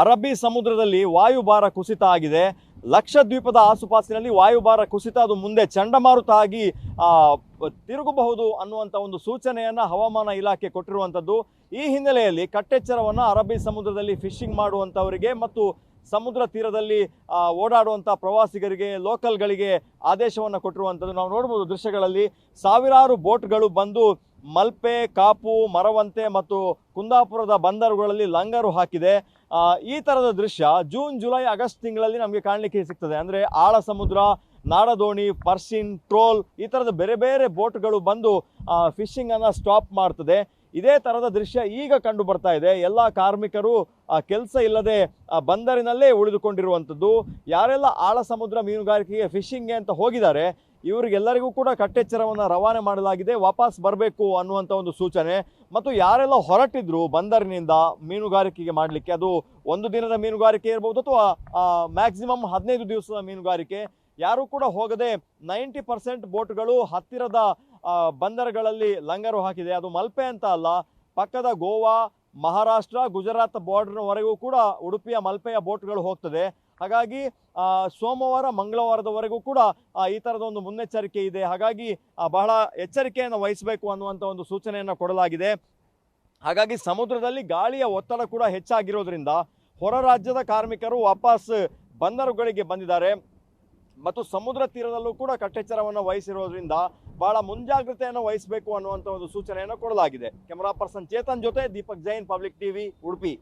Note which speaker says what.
Speaker 1: ಅರಬ್ಬಿ ಸಮುದ್ರದಲ್ಲಿ ವಾಯುಭಾರ ಕುಸಿತ ಆಗಿದೆ. ಲಕ್ಷದ್ವೀಪದ ಆಸುಪಾಸಿನಲ್ಲಿ ವಾಯುಭಾರ ಕುಸಿತ, ಅದು ಮುಂದೆ ಚಂಡಮಾರುತ ಆಗಿ ತಿರುಗಬಹುದು ಅನ್ನುವಂಥ ಒಂದು ಸೂಚನೆಯನ್ನ ಹವಾಮಾನ ಇಲಾಖೆ ಕೊಟ್ಟಿರುವಂಥದ್ದು ಈ ಹಿನ್ನೆಲೆಯಲ್ಲಿ ಕಟ್ಟೆಚ್ಚರವನ್ನು ಅರಬ್ಬಿ ಸಮುದ್ರದಲ್ಲಿ ಫಿಶಿಂಗ್ ಮಾಡುವಂಥವರಿಗೆ ಮತ್ತು ಸಮುದ್ರ ತೀರದಲ್ಲಿ ಓಡಾಡುವಂಥ ಪ್ರವಾಸಿಗರಿಗೆ, ಲೋಕಲ್ಗಳಿಗೆ ಆದೇಶವನ್ನು ಕೊಟ್ಟಿರುವಂಥದ್ದು ನಾವು ನೋಡ್ಬೋದು ದೃಶ್ಯಗಳಲ್ಲಿ. ಸಾವಿರಾರು ಬೋಟ್ಗಳು ಬಂದು ಮಲ್ಪೆ, ಕಾಪು, ಮರವಂತೆ ಮತ್ತು ಕುಂದಾಪುರದ ಬಂದರುಗಳಲ್ಲಿ ಲಂಗರು ಹಾಕಿದೆ. ಈ ಥರದ ದೃಶ್ಯ ಜೂನ್, ಜುಲೈ, ಆಗಸ್ಟ್ ತಿಂಗಳಲ್ಲಿ ನಮಗೆ ಕಾಣಲಿಕ್ಕೆ ಸಿಗ್ತದೆ. ಅಂದರೆ ಆಳ ಸಮುದ್ರ ನಾಡದೋಣಿ, ಪರ್ಸಿನ್, ಟ್ರೋಲ್ ಈ ಥರದ ಬೇರೆ ಬೇರೆ ಬೋಟ್ಗಳು ಬಂದು ಫಿಶಿಂಗನ್ನು ಸ್ಟಾಪ್ ಮಾಡ್ತದೆ. ಇದೇ ಥರದ ದೃಶ್ಯ ಈಗ ಕಂಡು ಬರ್ತಾ ಇದೆ. ಎಲ್ಲ ಕಾರ್ಮಿಕರು ಕೆಲಸ ಇಲ್ಲದೆ ಬಂದರಿನಲ್ಲೇ ಉಳಿದುಕೊಂಡಿರುವಂಥದ್ದು. ಯಾರೆಲ್ಲ ಆಳ ಸಮುದ್ರ ಮೀನುಗಾರಿಕೆಗೆ ಫಿಶಿಂಗ್ಗೆ ಅಂತ ಹೋಗಿದ್ದಾರೆ ಇವರಿಗೆಲ್ಲರಿಗೂ ಕೂಡ ಕಟ್ಟೆಚ್ಚರವನ್ನು ರವಾನೆ ಮಾಡಲಾಗಿದೆ. ವಾಪಸ್ ಬರಬೇಕು ಅನ್ನುವಂಥ ಒಂದು ಸೂಚನೆ. ಮತ್ತು ಯಾರೆಲ್ಲ ಹೊರಟಿದ್ರು ಬಂದರಿನಿಂದ ಮೀನುಗಾರಿಕೆಗೆ ಮಾಡಲಿಕ್ಕೆ, ಅದು ಒಂದು ದಿನದ ಮೀನುಗಾರಿಕೆ ಇರ್ಬೋದು ಅಥವಾ ಮ್ಯಾಕ್ಸಿಮಮ್ ಹದಿನೈದು ದಿವಸದ ಮೀನುಗಾರಿಕೆ. ಯಾರು ಕೂಡ ಹೋಗದೆ ನೈಂಟಿ ಪರ್ಸೆಂಟ್ ಬೋಟ್ಗಳು ಹತ್ತಿರದ ಬಂದರಗಳಲ್ಲಿ ಬಂದರುಗಳಲ್ಲಿ ಲಂಗರು ಹಾಕಿದೆ. ಅದು ಮಲ್ಪೆ ಅಂತ ಅಲ್ಲ, ಪಕ್ಕದ ಗೋವಾ ಮಹಾರಾಷ್ಟ್ರ, ಗುಜರಾತ್ ಬಾರ್ಡರ್ವರೆಗೂ ಕೂಡ ಉಡುಪಿಯ ಮಲ್ಪೆಯ ಬೋಟ್ಗಳು ಹೋಗ್ತದೆ. ಹಾಗಾಗಿ ಸೋಮವಾರ, ಮಂಗಳವಾರದವರೆಗೂ ಕೂಡ ಈ ಥರದ ಒಂದು ಮುನ್ನೆಚ್ಚರಿಕೆ ಇದೆ. ಹಾಗಾಗಿ ಬಹಳ ಎಚ್ಚರಿಕೆಯನ್ನು ವಹಿಸಬೇಕು ಅನ್ನುವಂಥ ಒಂದು ಸೂಚನೆಯನ್ನು ಕೊಡಲಾಗಿದೆ. ಹಾಗಾಗಿ, ಸಮುದ್ರದಲ್ಲಿ ಗಾಳಿಯ ಒತ್ತಡ ಕೂಡ ಹೆಚ್ಚಾಗಿರೋದ್ರಿಂದ ಹೊರ ರಾಜ್ಯದ ಕಾರ್ಮಿಕರು ವಾಪಸ್ ಬಂದರುಗಳಿಗೆ ಬಂದಿದ್ದಾರೆ. ಮತ್ತು ಸಮುದ್ರ ತೀರದಲ್ಲೂ ಕೂಡ ಕಟ್ಟೆಚ್ಚರವನ್ನು ವಹಿಸಿರೋದ್ರಿಂದ ಬಹಳ ಮುಂಜಾಗ್ರತೆಯನ್ನು ವಹಿಸಬೇಕು ಅನ್ನುವಂಥ ಒಂದು ಸೂಚನೆಯನ್ನು ಕೊಡಲಾಗಿದೆ. ಕ್ಯಾಮರಾ ಪರ್ಸನ್ ಚೇತನ್ ಜೊತೆ ದೀಪಕ್ ಜೈನ್ ಪಬ್ಲಿಕ್ ಟಿವಿ ಉಡುಪಿ